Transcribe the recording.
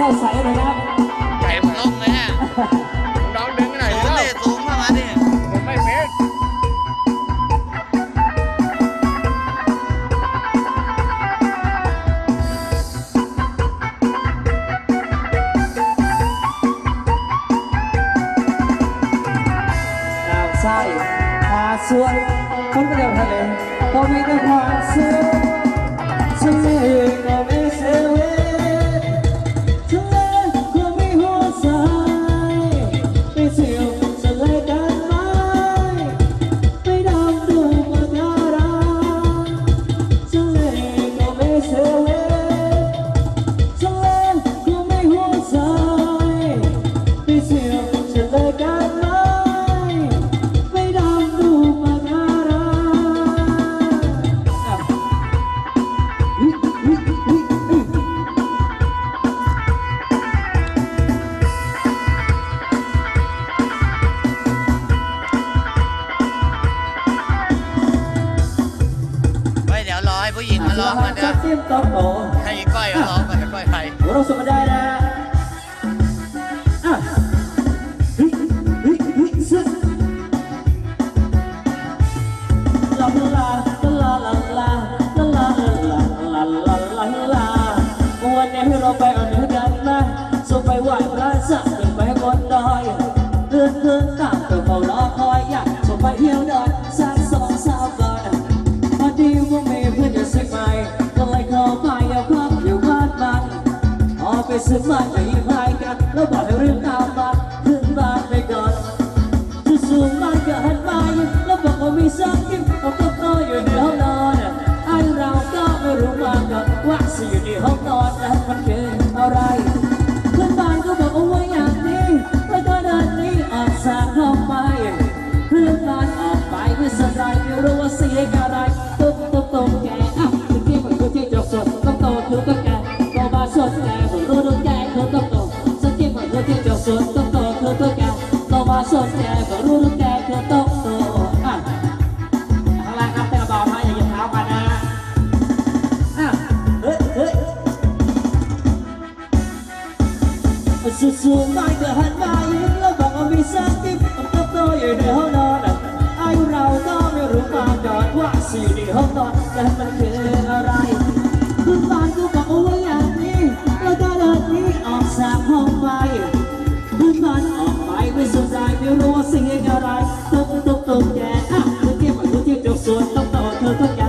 เดี๋ยวเศร้าใสเลยนะครับแอบล่องเลยเนี่ยน้องดึงหน่อยสูงแล้ดิสูงเข้ามาดิผมไม่เมตรน้ำใสหาสวยคนไปเดินทะเลก็มีแต่ความสวยทะเผู้หญิงมาร้องกันนะให้ก้อยมาร้องกันก้อยไทยเราสมได้นะวันนี้เราไปเอาเนื้อกันนะส่งไปไหว้พระสักเนไปก่อนดอยเออเออ ออกไปซื้อมาจะยิ้มให้กัน แล้วบอกให้รีบตามมาขึ้นบ้านไปก่อนจะสูงมันก็หันมายิ้มแล้วบอกว่ามีสักยิ้มเขาก็ต่ออยู่ในห้องนอนไอ้เราก็ไม่รู้มาก่อนว่าสิอยู่ในห้องนอนแล้วมันคืออะไรเพื่อนบ้านก็บอกเอาไว้อย่างนี้แล้วก็เดินนี้ออกจากห้องไปเพื่อนบ้านออกไปไม่สนใจไม่รู้ว่าเสียงอะไรตุ๊กตุ๊กตุ๊กแกอะคือที่มันคือที่จบสดต้องโตคือก็แกโตมาสดแกผมรู้ มันคือที่จบสดต้องโตคือก็แกโตมาสดแกผมรู้ต้องแกคือต้องโตอะข้างล่างครับเต้นบาๆนะอย่าเหยียบเท้ากันนะอะเฮ้ยเฮ้ยสู้ๆไม่ก็หันมายิ้มแล้วบอกว่ามีสักทีมันก็โตอยู่ในห้องนอนไอ้เราก็ไม่รู้มาก่อนว่าสิ่งในห้องนอนแต่มันคือ như đua sinh ra đời tung tung tung trẻ à, cứ tiếp và cứ tiếp được xuống tốc độ thơ tốc